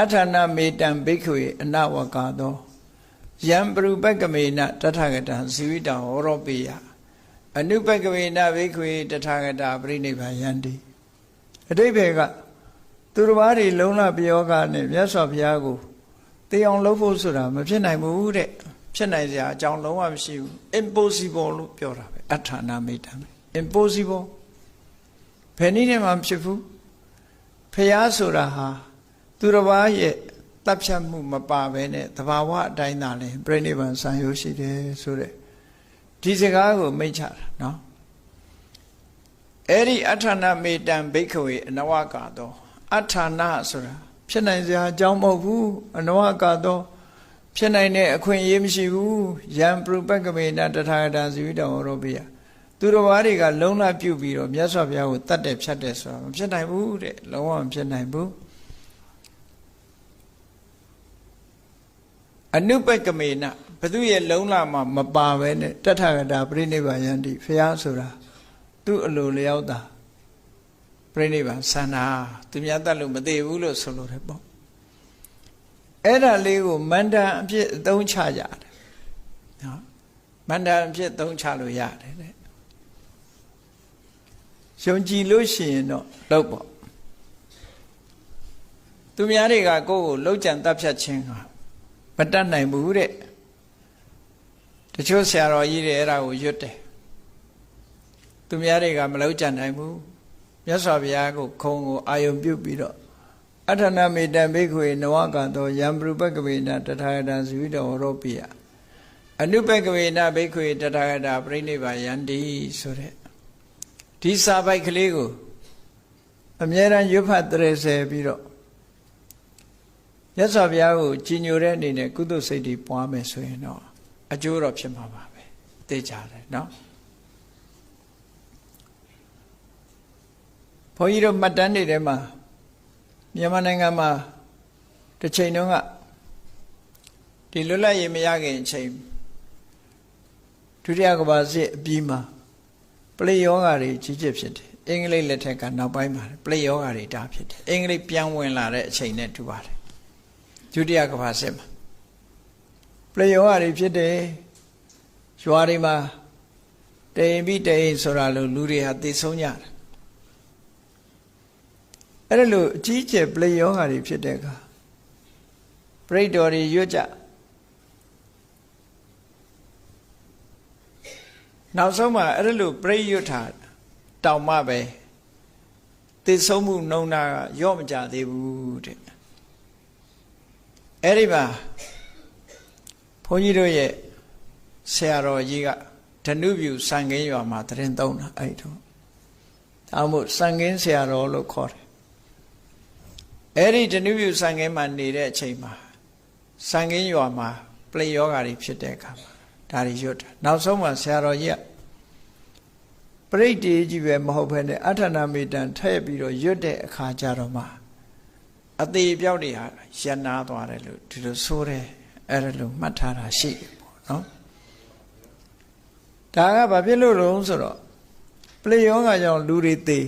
အထာဏမေတံဘိက္ခွေအနဝကာသောယံပရုပက္ကမေနတထဂတံဇီဝိတံဟောရောပိယအနုပက္ကမေနဘိက္ခွေတထဂတာပြိနိဗ္ဗာယန္တိအတိဘယ်ကသူတစ်ပါးတွေလုံလပြောကနဲ့မြတ်စွာဘုရားကိုသိအောင်လုပ်ဖို့ဆိုတာမဖြစ်နိုင်ဘူးတဲ့ဖြစ်နိုင်စရာအကြောင်းလုံးဝမရှိဘူး impossible လို့ပြောတာပဲအထာဏမေတံ impossible ဘယ်နည်းနဲ့မှမဖြစ်ဘူးဖះဆိုတာဟာ သူတစ်ပါးရဲ့တပ်ဖြတ်မှုမပါဘဲနဲ့တဘာဝအတိုင်းသာလဲပြိဋိဘံဆံရိုးရှိတယ်ဆိုတဲ့ဒီစကားကိုမိတ်ချတာနော်အဲ့ဒီအထာဏမေတံဘိက္ခဝေအနဝကတော့အထာဏဆိုတာဖြစ်နိုင်စရာအကြောင်းမဟုတ်ဘူးအနဝကတော့ဖြစ်နိုင်တဲ့အခွင့်အရေးမရှိဘူးယံပရုပက္ကမေနတထာဂတာဇီဝိတံဟောရောပိယသူတော်ဘာတွေကလုံလပြုတ်ပြီးတော့မြတ်စွာဘုရားကိုတတ်တယ်ဖြတ်တယ်ဆိုတာမဖြစ်နိုင်ဘူးတဲ့လုံးဝမဖြစ်နိုင်ဘူး အနုပကမေနဘသူရဲ့လုံလမှာမပါပဲနဲ့တထဂတာပြိနိဗ္ဗာန်ယန္တိဖះဆိုတာသူ့အလိုလျောက်တာပြိနိဗ္ဗာန်ဆန္ဒသူများတတ်လို့မသေးဘူးလို့ဆိုလိုတယ်ပေါ့အဲ့ဒါလေးကိုမန္တန်အဖြစ်အသုံးချကြတယ်နော်မန္တန်အဖြစ်သုံးချလို့ရတယ်တဲ့ယုံကြည်လို့ရှိရင်တော့လောက်ပေါ့သူများတွေကကိုယ့်ကိုလှုပ်ကြံတပ်ဖြတ်ခြင်းဟာ မတတ်နိုင်ဘူးတဲ့တချို့ဆရာတော်ကြီးတွေအဲ့ဒါကိုရွတ်တယ်သူများတွေကမလှုပ်ကြံနိုင်ဘူးမြတ်စွာဘုရားကိုခုံကိုအာယုံပြုတ်ပြီးတော့အထနာမေတ္တဘိက္ခွေနဝကတောယံပရုပကဝေနတထာဂတဇိဝိတောရောပိယအနုပကဝေနဘိက္ခွေတထာဂတာပြိဋိဘာယန္တိဆိုတဲ့ဒီစာပိုက်ကလေးကိုအမြဲတမ်းရွတ်ဖတ်တရဆယ်ပြီးတော့ မြတ်စွာဘုရားကိုကြည်ညိုတဲ့အနေနဲ့ကုသိုလ်စိတ်တွေပွားမယ်ဆိုရင်တော့အကျိုးတော့ဖြစ်မှာပါပဲသိကြတယ်နော်ဘုန်းကြီးတို့မှတ်တမ်းတွေထဲမှာမြန်မာနိုင်ငံမှာတစ်ချိန်တုန်းကဒီလွတ်လပ်ရေးမရခင်အချိန်ဒုတိယကမ္ဘာစစ်အပြီးမှာပလေယောဂါတွေကြီးကျယ်ဖြစ်တယ်အင်္ဂလိပ်လက်ထက်ကနောက်ပိုင်းမှာပလေယောဂါတွေတားဖြစ်တယ်အင်္ဂလိပ်ပြန်ဝင်လာတဲ့အချိန်နဲ့တူပါတယ် ဒုတိယကမ္ဘာစစ်မှာပလေယောဂါတွေဖြစ်တယ်ရွာတွေမှာတိမ်ပြီးတိမ်ဆိုတာလို့လူတွေဟာသိဆုံးကြတယ်အဲ့ဒါလို့အကြီးကျယ်ပလေယောဂါတွေဖြစ်တဲ့အခါပရိတ်တော်တွေရွတ်ကြနောက်ဆုံးမှာအဲ့ဒါလို့ပြိရွတ်တာတောင်မှပဲသိဆုံးမှုနှုံနာကရော့မကြသေးဘူးတဲ့ အဲ့ဒီမှာဘုန်းကြီးတို့ရဲ့ဆရာတော်ကြီးကဓနုပြူစံကင်းရွာမှာတရင်သုံးတာအဲ့တော့ဒါမှမဟုတ်စံကင်းဆရာတော်လို့ခေါ်တယ်အဲ့ဒီဓနုပြူစံကင်းမှာနေတဲ့အချိန်မှာစံကင်းရွာမှာပလေယောဂါတွေဖြစ်တဲ့အခါမှာဒါတွေရွတ်တာနောက်ဆုံးမှာဆရာတော်ကြီးကပရိတ်တေကြီးပဲမဟုတ်ဘဲနဲ့အဋ္ဌနာမေတံထည့်ပြီးတော့ရွတ်တဲ့အခါကျတော့မှ အသေးပြောက်တွေဟာရနာသွားတယ်လို့ဒီလိုဆိုတယ်အဲ့ဒါလို့မှတ်ထားတာရှိတယ်ပေါ့နော်ဒါကဘာဖြစ်လို့လဲဆိုတော့ပလေယောဂါကြောင့်လူတွေသေ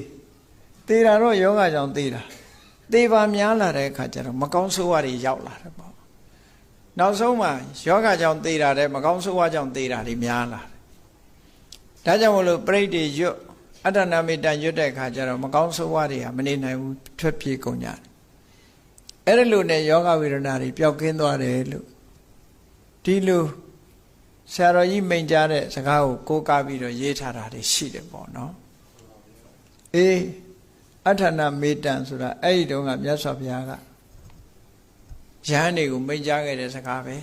သေတာတော့ယောဂါကြောင့်သေတာသေပါများလာတဲ့အခါကျတော့မကောင်းဆိုးဝါးတွေရောက်လာတယ်ပေါ့နောက်ဆုံးမှာယောဂကြောင့်သေတာတဲ့မကောင်းဆိုးဝါးကြောင့်သေတာတွေများလာတယ်ဒါကြောင့်မလို့ပြိဋ္ဌိရွတ်အတ္တနာမေတ္တရွတ်တဲ့အခါကျတော့မကောင်းဆိုးဝါးတွေဟာမနေနိုင်ဘူးထွက်ပြေးကုန်ကြတယ် အဲ့ဒါလို့နဲ့ယောဂဝေဒနာတွေပျောက်ကင်းသွားတယ်လို့ဒီလိုဆရာတော်ကြီးမိန်ကြားတဲ့စကားကိုကိုးကားပြီးတော့ရေးထားတာတွေရှိတယ်ပေါ့နော်အေးအဋ္ဌနာမေတ္တဆိုတာအဲ့ဒီတုန်းကမြတ်စွာဘုရားကယဟန်တွေကိုမိန့်ကြားခဲ့တဲ့စကားပဲ